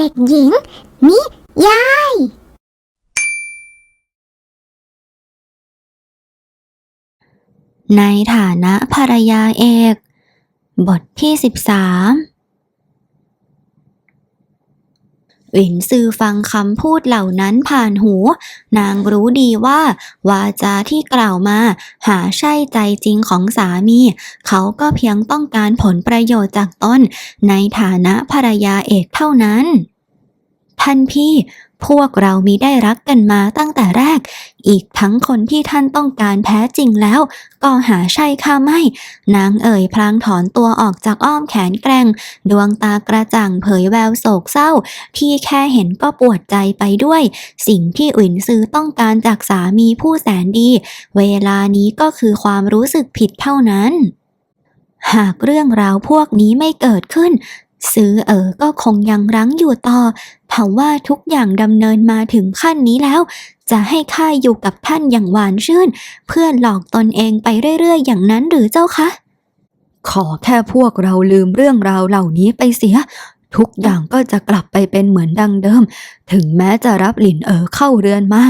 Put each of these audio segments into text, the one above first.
เด็กหญิง นิยาย ในฐานะภรรยาเอก บทที่สิบสามวินซือฟังคำพูดเหล่านั้นผ่านหู นางรู้ดีว่า วาจาที่กล่าวมา หาใช่ใจจริงของสามี เขาก็เพียงต้องการผลประโยชน์จากตนในฐานะภรรยาเอกเท่านั้น ท่านพี่ พวกเรามีได้รักกันมาตั้งแต่แรก อีกทั้งคนที่ท่านต้องการแท้จริงแล้ว ก็หาใช่ข้าไม่ นางเอ่ยพลางถอนตัวออกจากอ้อมแขนแกร่ง ดวงตากระจ่างเผยแววโศกเศร้า ที่แค่เห็นก็ปวดใจไปด้วย สิ่งที่อุ่นซื้อต้องการจากสามีผู้แสนดี เวลานี้ก็คือความรู้สึกผิดเท่านั้นหากเรื่องราวพวกนี้ไม่เกิดขึ้น ซื้อเอ๋อก็คงยังรั้งอยู่ต่อเผาว่าทุกอย่างดำเนินมาถึงขั้นนี้แล้ว จะให้ข้าอยู่กับท่านอย่างหวานชื่น เพื่อหลอกตนเองไปเรื่อยๆ อย่างนั้นหรือเจ้าคะ ขอแค่พวกเราลืมเรื่องราวเหล่านี้ไปเสีย ทุกอย่างก็จะกลับไปเป็นเหมือนดังเดิม ถึงแม้จะรับหลินเอ๋อเข้าเรือนมา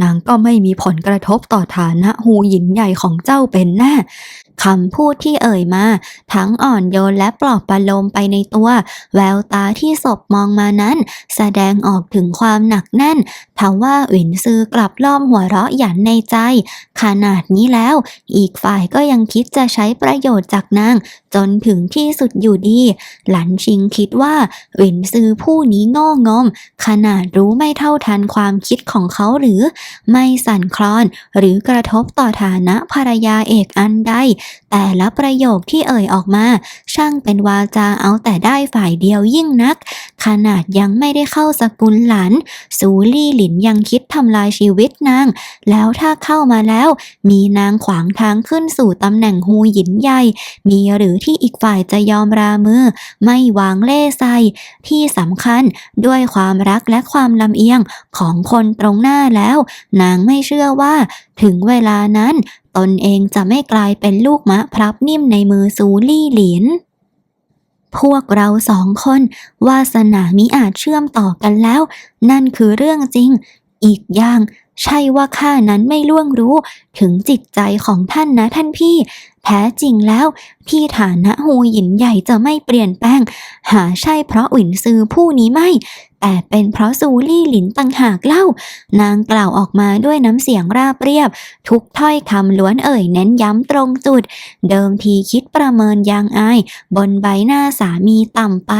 นางก็ไม่มีผลกระทบต่อฐานะหูหยินใหญ่ของเจ้าเป็นแน่คำพูดที่เอ่ยมา ทั้งอ่อนโยนและปลอบประโลมไปในตัว แววตาที่ศพมองมานั้น แสดงออกถึงความหนักแน่นทว่าหวินซือกลับล้อมหัวเราะหยันในใจ ขนาดนี้แล้ว อีกฝ่ายก็ยังคิดจะใช้ประโยชน์จากนาง จนถึงที่สุดอยู่ดี หลันชิงคิดว่าหวินซือผู้นี้โง่งม ขนาดรู้ไม่เท่าทันความคิดของเขาหรือ ไม่สั่นคลอน หรือกระทบต่อฐานะภรรยาเอกอันใดแต่ละประโยคที่เอ่ยออกมา ช่างเป็นวาจาเอาแต่ได้ฝ่ายเดียวยิ่งนัก ขนาดยังไม่ได้เข้าสกุลหลานสูลี่หลินยังคิดทำลายชีวิตนาง แล้วถ้าเข้ามาแล้ว มีนางขวางทางขึ้นสู่ตำแหน่งฮูหยินใหญ่ มีหรือที่อีกฝ่ายจะยอมรามือ ไม่วางเล่ใส่ที่สำคัญด้วยความรักและความลำเอียงของคนตรงหน้าแล้ว นางไม่เชื่อว่า ถึงเวลานั้น ตนเองจะไม่กลายเป็นลูกมะพร้าวนิ่มในมือซูลี่หลิน พวกเราสองคนวาสนามิอาจเชื่อมต่อกันแล้ว นั่นคือเรื่องจริง อีกอย่างใช่ว่าข้านั้นไม่ล่วงรู้ถึงจิตใจของท่านนะท่านพี่ แท้จริงแล้ว ที่ฐานะฮูหยินใหญ่จะไม่เปลี่ยนแปลง หาใช่เพราะอุ่นซือผู้นี้ไม่ แต่เป็นเพราะซูลี่หลินต่างหากเล่า นางกล่าวออกมาด้วยน้ำเสียงราบเรียบ ทุกถ้อยคำล้วนเอ่ยเน้นย้ำตรงจุด เดิมทีคิดประเมินยางอาย บนใบหน้าสามีต่ำไป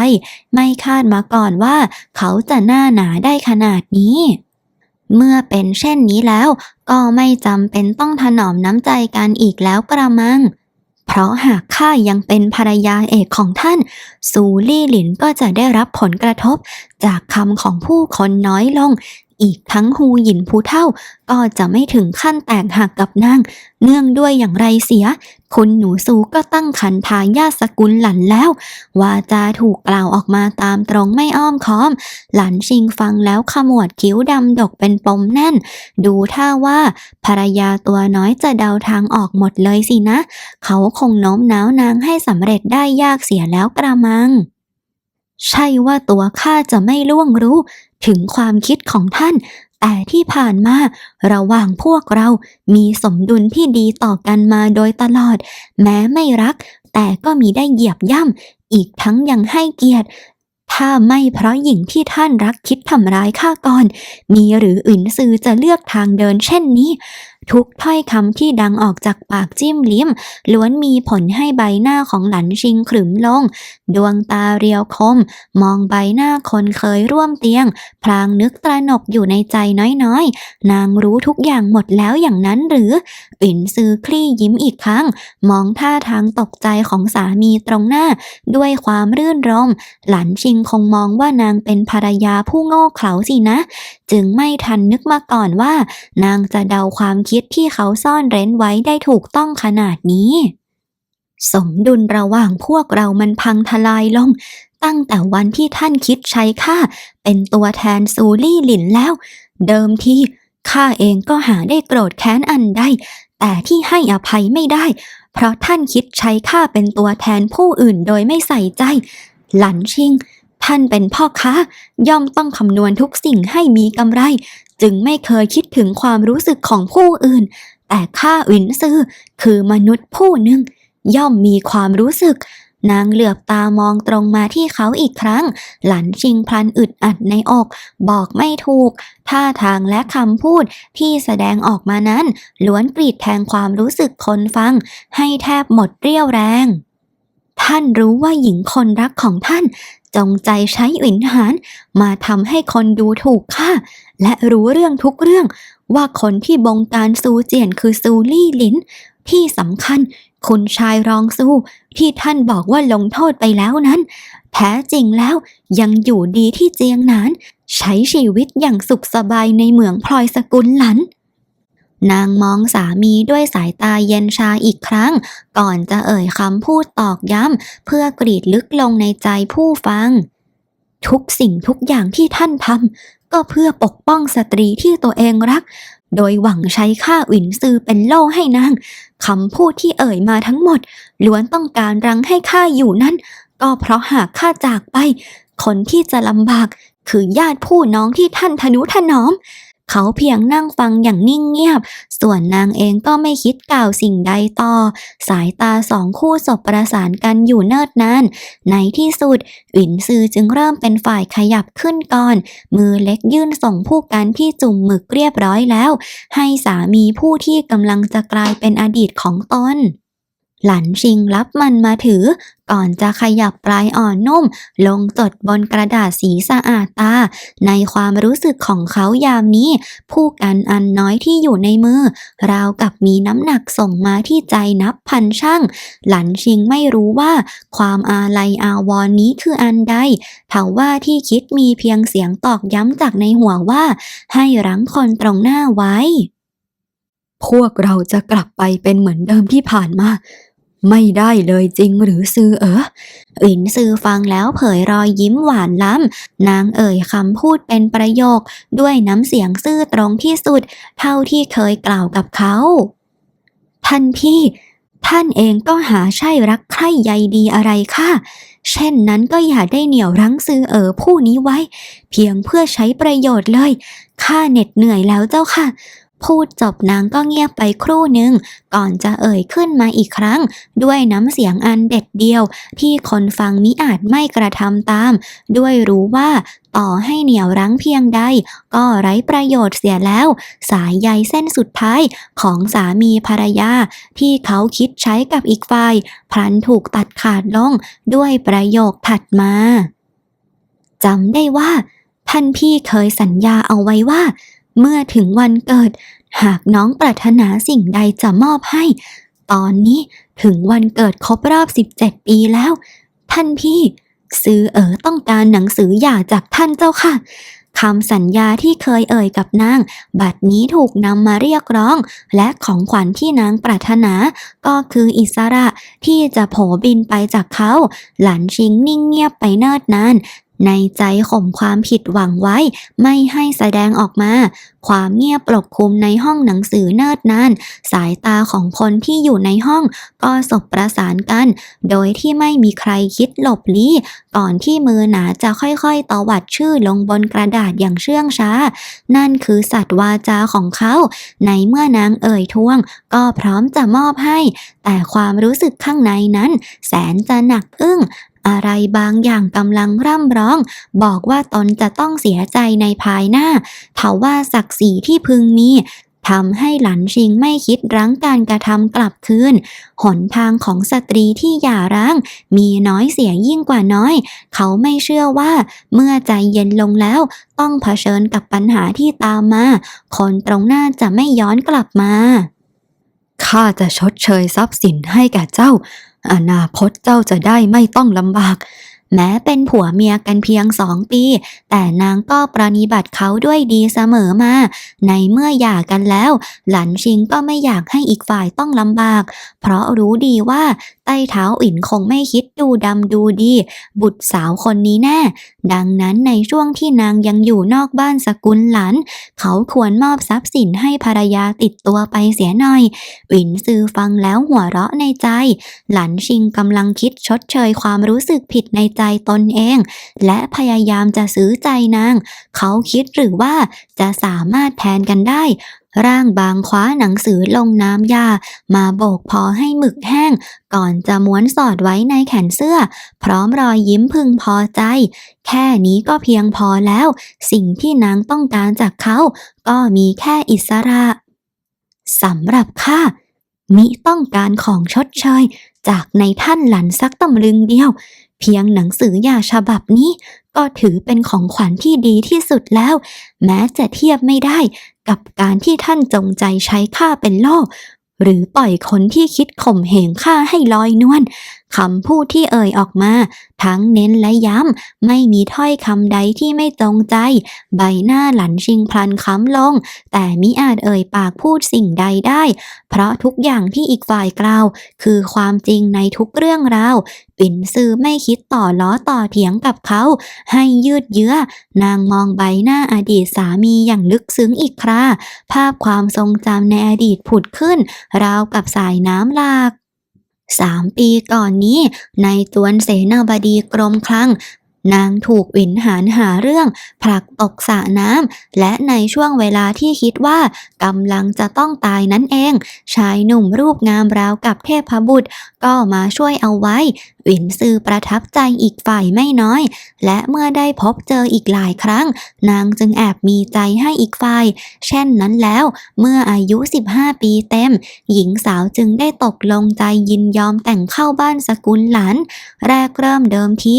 ไม่คาดมาก่อนว่า เขาจะหน้าหนาได้ขนาดนี้ เมื่อเป็นเช่นนี้แล้ว ก็ไม่จำเป็นต้องถนอมน้ำใจกันอีกแล้วกระมังเพราะหากข้ายังเป็นภรรยาเอกของท่าน ซูลี่หลินก็จะได้รับผลกระทบจากคำของผู้คนน้อยลง อีกทั้งฮูหยินผู้เท่าก็จะไม่ถึงขั้นแตกหักกับนาง เนื่องด้วยอย่างไรเสีย คุณหนูซูก็ตั้งขันทายาทสกุลหลันแล้ววาจาถูกกล่าวออกมาตามตรงไม่อ้อมค้อม หลันชิงฟังแล้วขมวดคิ้วดำดกเป็นปมแน่น ดูท่าว่าภรรยาตัวน้อยจะเดาทางออกหมดเลยสินะ เขาคงโน้มน้าวนางให้สำเร็จได้ยากเสียแล้วกระมัง ใช่ว่าตัวข้าจะไม่ล่วงรู้ถึงความคิดของท่าน แต่ที่ผ่านมาระหว่างพวกเรามีสมดุลที่ดีต่อกันมาโดยตลอด แม้ไม่รัก แต่ก็มีได้เหยียบย่ำอีกทั้งยังให้เกียรติ ถ้าไม่เพราะหญิงที่ท่านรักคิดทำร้ายข้าก่อน มีหรืออื่นซือจะเลือกทางเดินเช่นนี้ ทุกถ้อยคำที่ดังออกจากปากจิ้มลิ้ม ล้วนมีผลให้ใบหน้าของหลันชิงขรึมลง ดวงตาเรียวคม มองใบหน้าคนเคยร่วมเตียง พลางนึกตระหนกอยู่ในใจน้อยๆ นางรู้ทุกอย่างหมดแล้วอย่างนั้นหรืออินซือคลี่ยิ้มอีกครั้ง มองท่าทางตกใจของสามีตรงหน้า ด้วยความรื่นรม หลันชิงคงมองว่านางเป็นภรรยาผู้โง่เขลาสินะ จึงไม่ทันนึกมาก่อนว่า นางจะเดาความคิดที่เขาซ่อนเร้นไว้ได้ถูกต้องขนาดนี้ สมดุลระหว่างพวกเรามันพังทลายลง ตั้งแต่วันที่ท่านคิดใช้ข้าเป็นตัวแทนซูลี่หลินแล้ว เดิมทีข้าเองก็หาได้โกรธแค้นอันใดแต่ที่ให้อภัยไม่ได้ เพราะท่านคิดใช้ข้าเป็นตัวแทนผู้อื่นโดยไม่ใส่ใจ หลันชิง ท่านเป็นพ่อค้าย่อมต้องคำนวณทุกสิ่งให้มีกำไร จึงไม่เคยคิดถึงความรู้สึกของผู้อื่น แต่ข้าหวินซือคือมนุษย์ผู้หนึ่ง ย่อมมีความรู้สึก นางเหลือบตามองตรงมาที่เขาอีกครั้ง หลันชิงพลันอึดอัดในอก บอกไม่ถูก ท่าทางและคำพูดที่แสดงออกมานั้น ล้วนกรีดแทงความรู้สึกคนฟัง ให้แทบหมดเรี่ยวแรง ท่านรู้ว่าหญิงคนรักของท่านจงใจใช้หวินหารมาทำให้คนดูถูกข้า และรู้เรื่องทุกเรื่องว่าคนที่บงการซูเจียนคือซูลี่หลิน ที่สำคัญคุณชายรองซูที่ท่านบอกว่าลงโทษไปแล้วนั้น แท้จริงแล้วยังอยู่ดีที่เจียงนาน ใช้ชีวิตอย่างสุขสบายในเมืองพลอยสกุลหลัน นางมองสามีด้วยสายตาเย็นชาอีกครั้ง ก่อนจะเอ่ยคำพูดตอกย้ำเพื่อกรีดลึกลงในใจผู้ฟัง ทุกสิ่งทุกอย่างที่ท่านทำ ก็เพื่อปกป้องสตรีที่ตัวเองรัก โดยหวังใช้ข้าอินซือเป็นโล่ให้นางคำพูดที่เอ่ยมาทั้งหมด ล้วนต้องการรังให้ข้าอยู่นั้น ก็เพราะหากข้าจากไป คนที่จะลำบากคือญาติผู้น้องที่ท่านทนุถนอม เขาเพียงนั่งฟังอย่างนิ่งเงียบ ส่วนนางเองก็ไม่คิดกล่าวสิ่งใดต่อ สายตาสองคู่สบประสานกันอยู่เนิ่นนาน ในที่สุดหวินซือจึงเริ่มเป็นฝ่ายขยับขึ้นก่อน มือเล็กยื่นส่งผู้กันที่จุ่มหมึกเรียบร้อยแล้ว ให้สามีผู้ที่กำลังจะกลายเป็นอดีตของตน หลันชิงรับมันมาถือ ก่อนจะขยับปลายอ่อนนุ่ม ลงจดบนกระดาษสีสะอาดตา ในความรู้สึกของเขายามนี้ ผู้กันอันน้อยที่อยู่ในมือ ราวกับมีน้ำหนักส่งมาที่ใจนับพันช่าง หลันชิงไม่รู้ว่า ความอาลัยอาวรณ์นี้คืออันใดเทว่าที่คิดมีเพียงเสียงตอกย้ำจากในหัวว่า ให้รั้งคนตรงหน้าไว้ พวกเราจะกลับไปเป็นเหมือนเดิมที่ผ่านมา ไม่ได้เลยจริงหรือซือเอ๋ออินซือฟังแล้วเผยรอยยิ้มหวานล้ำ นางเอ่ยคำพูดเป็นประโยค ด้วยน้ำเสียงซื่อตรงที่สุด เท่าที่เคยกล่าวกับเขา ท่านพี่ ท่านเองก็หาใช่รักใคร่ใยดีอะไรค่ะเช่นนั้นก็อย่าได้เหนี่ยวรั้งซือเอ๋อผู้นี้ไว้ เพียงเพื่อใช้ประโยชน์เลยข้าเหน็ดเหนื่อยแล้วเจ้าค่ะ พูดจบนางก็เงียบไปครู่หนึ่ง ก่อนจะเอ่ยขึ้นมาอีกครั้ง ด้วยน้ำเสียงอันเด็ดเดียว ที่คนฟังมิอาจไม่กระทำตาม ด้วยรู้ว่าต่อให้เหนียวรั้งเพียงใด ก็ไร้ประโยชน์เสียแล้ว สายใยเส้นสุดท้ายของสามีภรรยา ที่เขาคิดใช้กับอีกฝ่ายพลันถูกตัดขาดลง ด้วยประโยคถัดมาจำได้ว่าท่านพี่เคยสัญญาเอาไว้ว่า เมื่อถึงวันเกิด หากน้องปรารถนาสิ่งใดจะมอบให้ ตอนนี้ถึงวันเกิดครบรอบ 17 ปีแล้ว ท่านพี่ซื้อเอ๋อต้องการหนังสือหย่าจากท่านเจ้าค่ะคำสัญญาที่เคยเอ่ยกับนาง บัดนี้ถูกนำมาเรียกร้อง และของขวัญที่นางปรารถนา ก็คืออิสระที่จะโผบินไปจากเขา หลันชิงนิ่งเงียบไปเนิ่นนาน ในใจข่มความผิดหวังไว้ ไม่ให้แสดงออกมา ความเงียบปกคลุมในห้องหนังสือเนิ่นนาน สายตาของคนที่อยู่ในห้องก็สบประสานกัน โดยที่ไม่มีใครคิดหลบลี้ ก่อนที่มือหนาจะค่อยๆตวัดชื่อลงบนกระดาษอย่างเชื่องช้า นั่นคือสัตว์วาจาของเขา ในเมื่อนางเอ่ยทวง ก็พร้อมจะมอบให้ แต่ความรู้สึกข้างในนั้น แสนจะหนักอึ้ง อะไรบางอย่างกำลังร่ำร้อง บอกว่าตนจะต้องเสียใจในภายหน้าเทว่าศักดิ์ศรีที่พึงมีทำให้หลันชิงไม่คิดรั้งการกระทำกลับคืน หนทางของสตรีที่หย่าร้าง มีน้อยเสียยิ่งกว่าน้อย เขาไม่เชื่อว่า เมื่อใจเย็นลงแล้ว ต้องเผชิญกับปัญหาที่ตามมา คนตรงหน้าจะไม่ย้อนกลับมา ข้าจะชดเชยทรัพย์สินให้แก่เจ้า อนาคตเจ้าจะได้ไม่ต้องลำบาก แม้เป็นผัวเมียกันเพียงสองปี แต่นางก็ปรนิบัติเขาด้วยดีเสมอมา ในเมื่อหย่ากันแล้ว หลันชิงก็ไม่อยากให้อีกฝ่ายต้องลำบาก เพราะรู้ดีว่า ใต้เท้าอินคงไม่คิดดูดำดูดี บุตรสาวคนนี้แน่ ดังนั้นในช่วงที่นางยังอยู่นอกบ้านสกุลหลันเขาควรมอบทรัพย์สินให้ภรรยาติดตัวไปเสียหน่อยวินซือฟังแล้วหัวเราะในใจ หลันชิงกำลังคิดชดเชยความรู้สึกผิดในใจตนเอง และพยายามจะซื้อใจนาง เขาคิดหรือว่าจะสามารถแทนกันได้ร่างบางคว้าหนังสือลงน้ำยา มาโบกพอให้หมึกแห้ง ก่อนจะม้วนสอดไว้ในแขนเสื้อ พร้อมรอยยิ้มพึงพอใจ แค่นี้ก็เพียงพอแล้ว สิ่งที่นางต้องการจากเขา ก็มีแค่อิสระสำหรับข้ามิต้องการของชดเชย จากในท่านหลันสักตำลึงเดียว เพียงหนังสือยาฉบับนี้ ก็ถือเป็นของขวัญที่ดีที่สุดแล้ว แม้จะเทียบไม่ได้ กับการที่ท่านจงใจใช้ข้าเป็นล่อหรือปล่อยคนที่คิดข่มเหงข้าให้ลอยนวลคำพูดที่เอ่ยออกมา ทั้งเน้นและย้ำ ไม่มีถ้อยคำใดที่ไม่จงใจ ใบหน้าหลันชิงพลันค้ำลง แต่มิอาจเอ่ยปากพูดสิ่งใดได้ เพราะทุกอย่างที่อีกฝ่ายกล่าว คือความจริงในทุกเรื่องราว ปิ่นซือไม่คิดต่อล้อต่อเถียงกับเขา ให้ยืดเยื้อ นางมองใบหน้าอดีตสามีอย่างลึกซึ้งอีกครา ภาพความทรงจำในอดีตผุดขึ้น ราวกับสายน้ำหลาก สามปีก่อนนี้ ในตวนเสนาบดีกรมคลัง นางถูกวินหารหาเรื่อง ผลักตกสระน้ำและในช่วงเวลาที่คิดว่ากำลังจะต้องตายนั่นเอง ชายหนุ่มรูปงามราวกับเทพบุตร ก็มาช่วยเอาไว้ วินซือประทับใจอีกฝ่ายไม่น้อย และเมื่อได้พบเจออีกหลายครั้ง นางจึงแอบมีใจให้อีกฝ่าย เช่นนั้นแล้ว เมื่ออายุ 15 ปีเต็ม หญิงสาวจึงได้ตกลงใจยินยอมแต่งเข้าบ้านสกุลหลาน แรกเริ่มเดิมที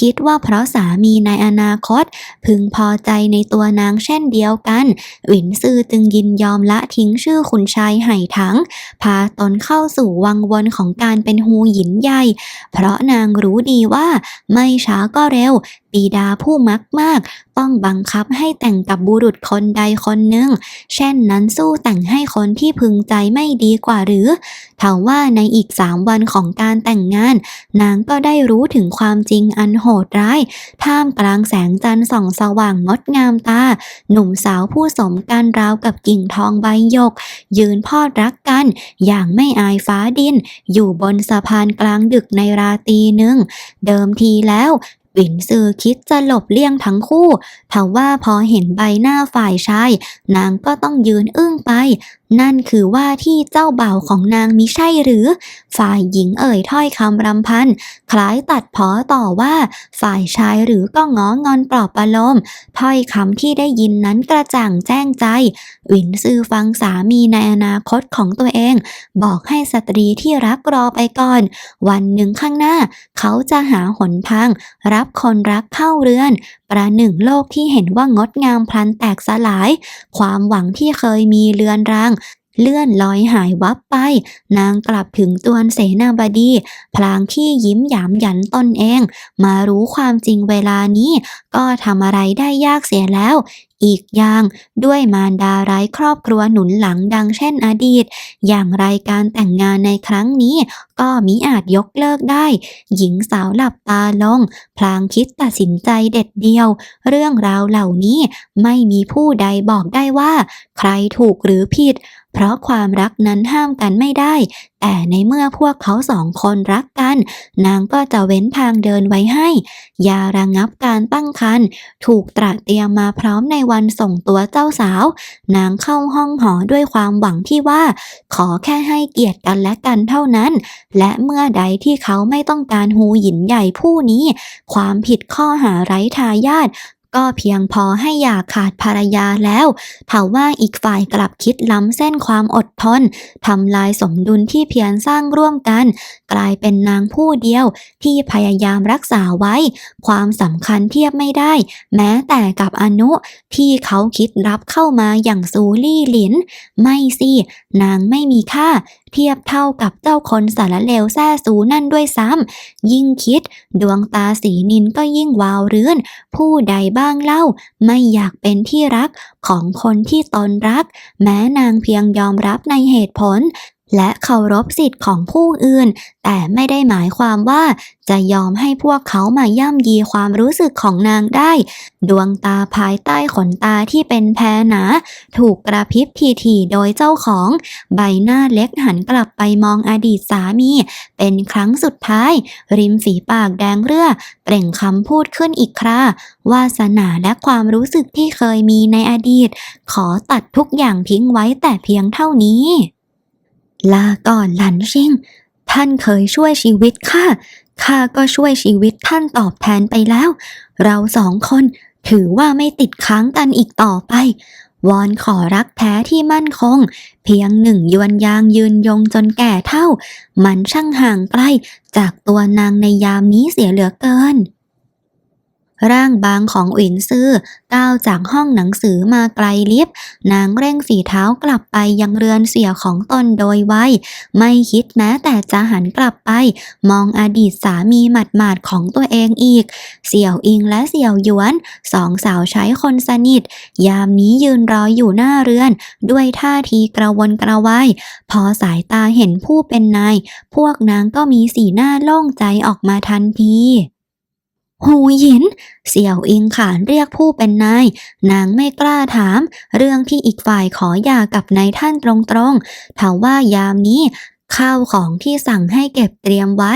คิดว่าเพราะสามีในอนาคต พึงพอใจในตัวนางเช่นเดียวกัน หวินซือจึงยินยอมละทิ้งชื่อขุนชายไห่ถัง พาตนเข้าสู่วังวนของการเป็นฮูหยินใหญ่ เพราะราะนางรู้ดีว่าไม่ช้าก็เร็วปีดาผู้มักมาก ต้องบังคับให้แต่งกับบุรุษคนใดคนหนึ่ง เช่นนั้นสู้แต่งให้คนที่พึงใจไม่ดีกว่าหรือถาว่าในอีกสามวันของการแต่งงาน นางก็ได้รู้ถึงความจริงอันโหดร้าย ท่ามกลางแสงจันทร์ส่องสว่างงดงามตา หนุ่มสาวผู้สมกันราวกับกิ่งทองใบหยก ยืนพอดรักกัน อย่างไม่อายฟ้าดิน อยู่บนสะพานกลางดึกในราตรีหนึ่ง เดิมทีแล้ว หวินซือคิดจะหลบเลี่ยงทั้งคู่ทว่าพอเห็นใบหน้าฝ่ายชาย นางก็ต้องยืนอึ้งไป นั่นคือว่าที่เจ้าบ่าวของนางมิใช่หรือ ฝ่ายหญิงเอ่ยถ้อยคำรำพัน คล้ายตัดพ้อต่อว่า ฝ่ายชายหรือก็ง้องอนปลอบประโลมถ้อยคำที่ได้ยินนั้นกระจ่างแจ้งใจหวินซือฟังสามีในอนาคตของตัวเอง บอกให้สตรีที่รักรอไปก่อน วันหนึ่งข้างหน้า เขาจะหาหนทางรับับคนรักเข้าเรือน ประหนึ่งโลกที่เห็นว่างดงามพลันแตกสลาย ความหวังที่เคยมีเลือนราง เลื่อนลอยหายวับไป นางกลับถึงตวนเสนาบดี พลางขี้ยิ้มหยามหยันตนเอง มารู้ความจริงเวลานี้ ก็ทำอะไรได้ยากเสียแล้ว อีกอย่างด้วยมารดาไร้ครอบครัวหนุนหลังดังเช่นอดีต อย่างไรการแต่งงานในครั้งนี้ ก็มิอาจยกเลิกได้ หญิงสาวหลับตาลง พลางคิดตัดสินใจเด็ดเดียว เรื่องราวเหล่านี้ไม่มีผู้ใดบอกได้ว่า ใครถูกหรือผิด เพราะความรักนั้นห้ามกันไม่ได้ แต่ในเมื่อพวกเขาสองคนรักกัน นางก็จะเว้นทางเดินไว้ให้อย่าระงับการตั้งครรภ์ถูกตระเตรียมมาพร้อมในวันส่งตัวเจ้าสาว นางเข้าห้องหอด้วยความหวังที่ว่า ขอแค่ให้เกียรติกันและกันเท่านั้น และเมื่อใดที่เขาไม่ต้องการฮูหยินใหญ่ผู้นี้ ความผิดข้อหาไร้ทายาท ก็เพียงพอให้อย่าขาดภรรยาแล้วเถาว่าอีกฝ่ายกลับคิดล้ำเส้นความอดทนทำลายสมดุลที่เพียรสร้างร่วมกัน กลายเป็นนางผู้เดียวที่พยายามรักษาไว้ ความสำคัญเทียบไม่ได้ แม้แต่กับอนุที่เขาคิดรับเข้ามาอย่างซูลี่หลิน ไม่สิ นางไม่มีค่าเทียบเท่ากับเจ้าคนสารเลวแซ่ซูนั่นด้วยซ้ำยิ่งคิด ดวงตาสีนินก็ยิ่งวาวเรือน ผู้ใดบ้างเล่า ไม่อยากเป็นที่รักของคนที่ตนรัก แม้นางเพียงยอมรับในเหตุผล และเคารพสิทธิ์ของผู้อื่น แต่ไม่ได้หมายความว่าจะยอมให้พวกเขามาย่ำยีความรู้สึกของนางได้ ดวงตาภายใต้ขนตาที่เป็นแพรหนา ถูกกระพริบทีๆโดยเจ้าของ ใบหน้าเล็กหันกลับไปมองอดีตสามี เป็นครั้งสุดท้าย ริมฝีปากแดงเรือ เปล่งคำพูดขึ้นอีกคราวาสนาและความรู้สึกที่เคยมีในอดีต ขอตัดทุกอย่างทิ้งไว้แต่เพียงเท่านี้ ลาก่อนหลันชิง ท่านเคยช่วยชีวิตข้า ข้าก็ช่วยชีวิตท่านตอบแทนไปแล้ว เราสองคนถือว่าไม่ติดค้างกันอีกต่อไป วอนขอรักแท้ที่มั่นคง เพียงหนึ่งยวนยางยืนยงจนแก่เท่า มันช่างห่างไกลจากตัวนางในยามนี้เสียเหลือเกิน ร่างบางของอินซื่อก้าวจากห้องหนังสือมาไกลลิฟต์นางเร่งฝีเท้ากลับไปยังเรือนเสียของตนโดยไวไม่คิดแม้แต่จะหันกลับไป มองอดีตสามีหมาดๆของตัวเองอีก เสี่ยวอิงและเสี่ยวหยวน สองสาวใช้คนสนิท ยามนี้ยืนรออยู่หน้าเรือน ด้วยท่าทีกระวนกระวายพอสายตาเห็นผู้เป็นนาย พวกนางก็มีสีหน้าโล่งใจออกมาทันที หูหยิน เสี่ยวอิงขานเรียกผู้เป็นนาย นางไม่กล้าถาม เรื่องที่อีกฝ่ายขอหย่ากับนายท่านตรงๆทว่า ยามนี้ ข้าวของที่สั่งให้เก็บเตรียมไว้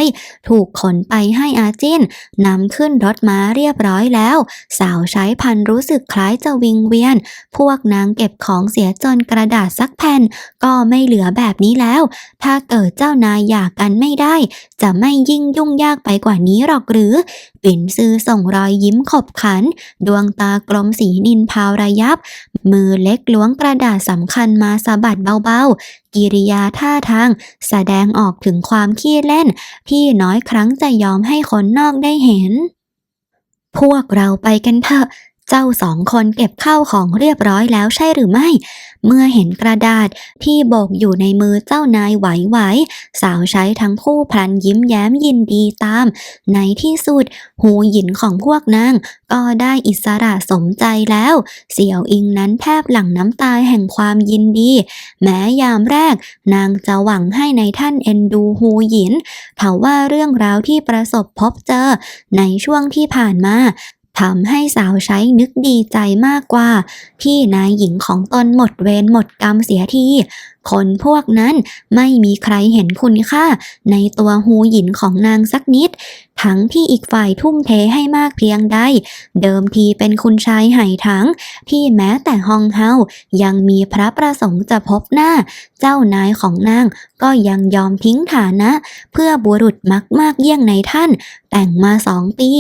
ถูกขนไปให้อาจินนำขึ้นรถม้าเรียบร้อยแล้ว สาวใช้พันรู้สึกคล้ายจะวิงเวียน พวกนางเก็บของเสียจนกระดาษสักแผ่น ก็ไม่เหลือแบบนี้แล้ว ถ้าเกิดเจ้านายหย่ากันไม่ได้ จะไม่ยิ่งยุ่งยากไปกว่านี้หรอกหรือปิ่นซือส่งรอยยิ้มขบขัน ดวงตากลมสีนินพาวระยับ มือเล็กล้วงกระดาษสำคัญมาสะบัดเบาๆ กิริยาท่าทาง แสดงออกถึงความขี้เล่น ที่น้อยครั้งจะยอมให้คนนอกได้เห็น พวกเราไปกันเถอะ จ้าสองคนเก็บข้าวของเรียบร้อยแล้วใช่หรือไม่ เมื่อเห็นกระดาษที่โบกอยู่ในมือเจ้านายไหวๆสาวใช้ทั้งคู่พลันยิ้มแย้มยินดีตาม ในที่สุด หูหยินของพวกนางก็ได้อิสระสมใจแล้ว เสี่ยวอิงนั้นแทบหลั่งน้ำตาแห่งความยินดี แม้ยามแรก นางจะหวังให้ในท่านเอ็นดูฮูหยินทว่าเรื่องราวที่ประสบพบเจอ ในช่วงที่ผ่านมา ทำให้สาวใช้นึกดีใจมากกว่า ที่นายหญิงของตนหมดเวรหมดกรรมเสียที คนพวกนั้นไม่มีใครเห็นคุณค่าในตัวฮูหยินของนางสักนิด ทั้งที่อีกฝ่ายทุ่มเทให้มากเพียงใด เดิมทีเป็นคุณชายไห่ถัง ที่แม้แต่ฮองเฮายังมีพระประสงค์จะพบหน้า เจ้านายของนางก็ยังยอมทิ้งฐานะ เพื่อบุรุษมักมากเยี่ยงในท่าน แต่งมาสองปี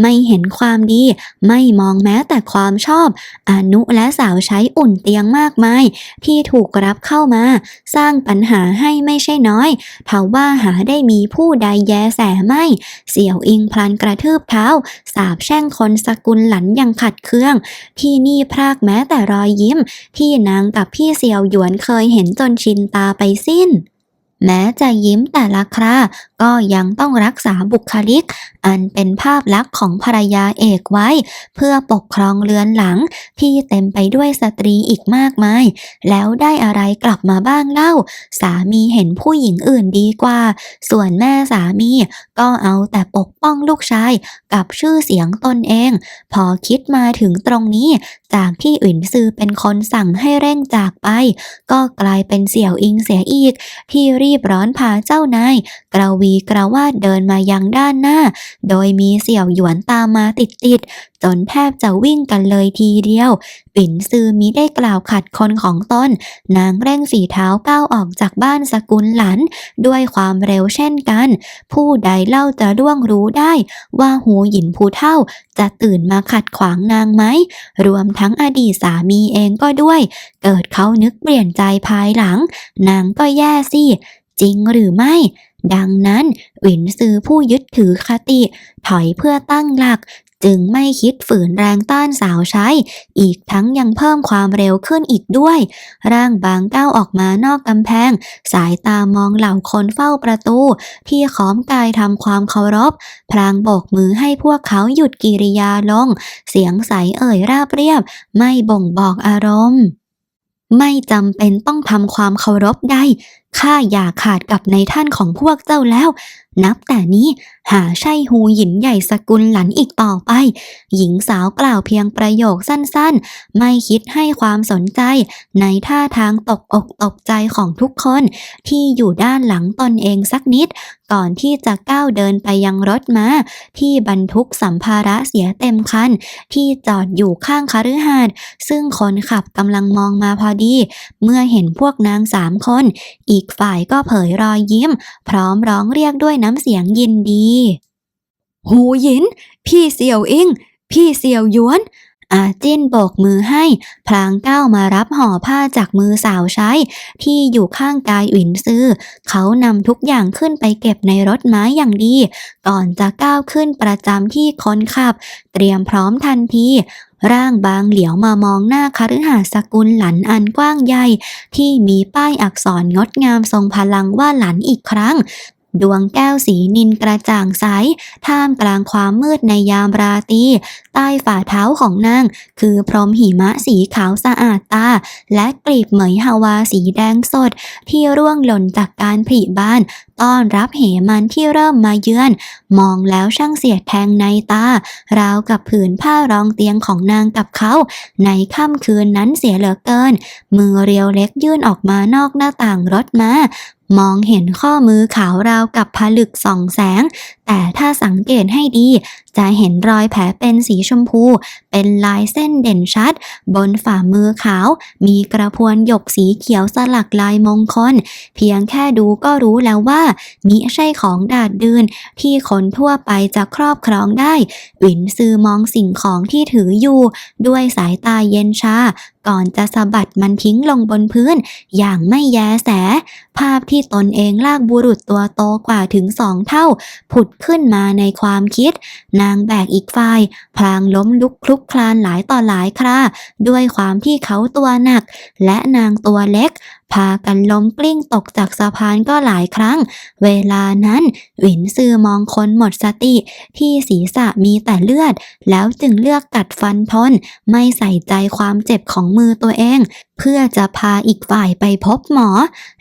ไม่เห็นความดี ไม่มองแม้แต่ความชอบ อนุและสาวใช้อุ่นเตียงมากมาย ที่ถูกรับเข้ามาสร้างปัญหาให้ไม่ใช่น้อยเทว่าหาได้มีผู้ใดแยแสไม่ เสี่ยวอิงพลันกระทืบเท้า สาบแช่งคนสกุลหลันยังขัดเคือง ที่นี่พรากแม้แต่รอยยิ้ม ที่นางกับพี่เสี่ยวหยวนเคยเห็นจนชินตาไปสิ้น แม้จะยิ้มแต่ละคราก็ยังต้องรักษาบุคลิก อันเป็นภาพลักษณ์ของภรรยาเอกไว้ เพื่อปกครองเรือนหลัง ที่เต็มไปด้วยสตรีอีกมากมาย แล้วได้อะไรกลับมาบ้างเล่า สามีเห็นผู้หญิงอื่นดีกว่า ส่วนแม่สามีก็เอาแต่ปกป้องลูกชาย กับชื่อเสียงตนเอง พอคิดมาถึงตรงนี้ จากที่อื่นซือเป็นคนสั่งให้เร่งจากไป ก็กลายเป็นเสี่ยวอิงเสียอีกที่รีบร้อนพาเจ้านายกระวีกระวาดเดินมายังด้านหน้า โดยมีเสี่ยวหยวนตามมาติดๆจนแทบจะวิ่งกันเลยทีเดียว ปิ่นซือมิได้กล่าวขัดคนของตนนางเร่งฝีเท้าก้าวออกจากบ้านสกุลหลัน ด้วยความเร็วเช่นกัน ผู้ใดเล่าจะร่วงรู้ได้ว่าหูหยินผู้เท่า จะตื่นมาขัดขวางนางไหม รวมทั้งอดีตสามีเองก็ด้วย เกิดเขานึกเปลี่ยนใจภายหลัง นางก็แย่สิ จริงหรือไม่ ดังนั้นหวินซือผู้ยึดถือคติ ถอยเพื่อตั้งหลัก จึงไม่คิดฝืนแรงต้านสาวใช้ อีกทั้งยังเพิ่มความเร็วขึ้นอีกด้วย ร่างบางก้าวออกมานอกกำแพง สายตามองเหล่าคนเฝ้าประตู ที่ค้อมกายทำความเคารพ พลางโบกมือให้พวกเขาหยุดกิริยาลง เสียงใสเอ่ยราบเรียบ ไม่บ่งบอกอารมณ์ ไม่จำเป็นต้องทำความเคารพใดข้าอย่าขาดกับในท่านของพวกเจ้าแล้ว นับแต่นี้ หาใช่ฮูหยินใหญ่สกุลหลันอีกต่อไป หญิงสาวกล่าวเพียงประโยคสั้นๆ ไม่คิดให้ความสนใจ ในท่าทางตกอกตกใจของทุกคนที่อยู่ด้านหลังตนเองสักนิด ก่อนที่จะก้าวเดินไปยังรถม้า ที่บรรทุกสัมภาระเสียเต็มคัน ที่จอดอยู่ข้างคฤหาสน์ซึ่งคนขับกำลังมองมาพอดี เมื่อเห็นพวกนางสามคน อีกฝ่ายก็เผยรอยยิ้ม พร้อมร้องเรียกด้วยน้ำเสียงยินดีหูหยิน พี่เสี่ยวอิง พี่เสี่ยวหยวน อาจิ้นโบกมือให้ พลางก้าวมารับห่อผ้าจากมือสาวใช้ ที่อยู่ข้างกายอินซือเขานำทุกอย่างขึ้นไปเก็บในรถม้าอย่างดี ก่อนจะก้าวขึ้นประจำที่คนขับ เตรียมพร้อมทันทีร่างบางเหลียวมามองหน้าคฤหาสกุลหลันอันกว้างใหญ่ ที่มีป้ายอักษรงดงามทรงพลังว่าหลันอีกครั้ง ดวงแก้วสีนินกระจ่างใส ท่ามกลางความมืดในยามราตรีใต้ฝ่าเท้าของนาง คือพรหมหิมะสีขาวสะอาดตา และกลีบเหมยฮาวาสีแดงสด ที่ร่วงหล่นจากการผลิบานต้อนรับเหมันที่เริ่มมาเยือน มองแล้วช่างเสียดแทงในตา ราวกับผืนผ้ารองเตียงของนางกับเขา ในค่ำคืนนั้นเสียเหลือเกิน มือเรียวเล็กยื่นออกมานอกหน้าต่างรถมามองเห็นข้อมือขาวราวกับผลึกส่องแสง แต่ถ้าสังเกตให้ดี จะเห็นรอยแผลเป็นสีชมพู เป็นลายเส้นเด่นชัด บนฝ่ามือขาว มีกระพวนหยกสีเขียวสลักลายมงคล เพียงแค่ดูก็รู้แล้วว่ามิใช่ของดาดดืนที่คนทั่วไปจะครอบครองได้หวินซือมองสิ่งของที่ถืออยู่ ด้วยสายตาเย็นชา ก่อนจะสะบัดมันทิ้งลงบนพื้น อย่างไม่แยแส ภาพที่ตนเองลากบุรุษตัวโตกว่าถึงสองเท่า ผุดขึ้นมาในความคิด นางแบกอีกฝ่าย พลางล้มลุกคลุกคลานหลายต่อหลายครา ด้วยความที่เขาตัวหนัก และนางตัวเล็ก พากันล้มกลิ้งตกจากสะพานก็หลายครั้ง เวลานั้น หวินซือมองคนหมดสติ ที่ศีรษะมีแต่เลือด แล้วจึงเลือกกัดฟันทน ไม่ใส่ใจความเจ็บของมือตัวเองเพื่อจะพาอีกฝ่ายไปพบหมอ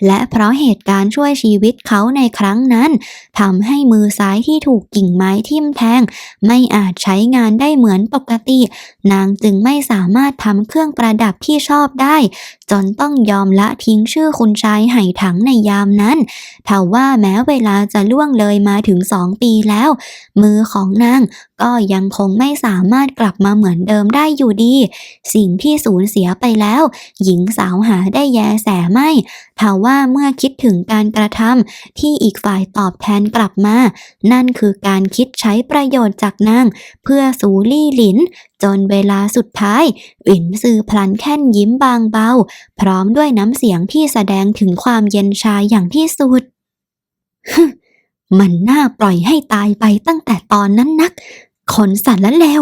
และเพราะเหตุการณ์ช่วยชีวิตเขาในครั้งนั้นทำให้มือซ้ายที่ถูกกิ่งไม้ทิ่มแทง ไม่อาจใช้งานได้เหมือนปกติ นางจึงไม่สามารถทำเครื่องประดับที่ชอบได้ จนต้องยอมละทิ้งชื่อคุณชายไห่ถังในยามนั้นทว่าแม้เวลาจะล่วงเลยมาถึงสองปีแล้ว มือของนางก็ยังคงไม่สามารถกลับมาเหมือนเดิมได้อยู่ดี สิ่งที่สูญเสียไปแล้วหญิงสาวหาได้แยแสไม่ทว่าเมื่อคิดถึงการกระทำที่อีกฝ่ายตอบแทนกลับมา นั่นคือการคิดใช้ประโยชน์จากนาง เพื่อสูลี่หลิน จนเวลาสุดท้ายหวินซือพลันแค่นยิ้มบางเบา พร้อมด้วยน้ำเสียงที่แสดงถึงความเย็นชาอย่างที่สุดมันน่าปล่อยให้ตายไปตั้งแต่ตอนนั้นนักคนสัตว์และเลว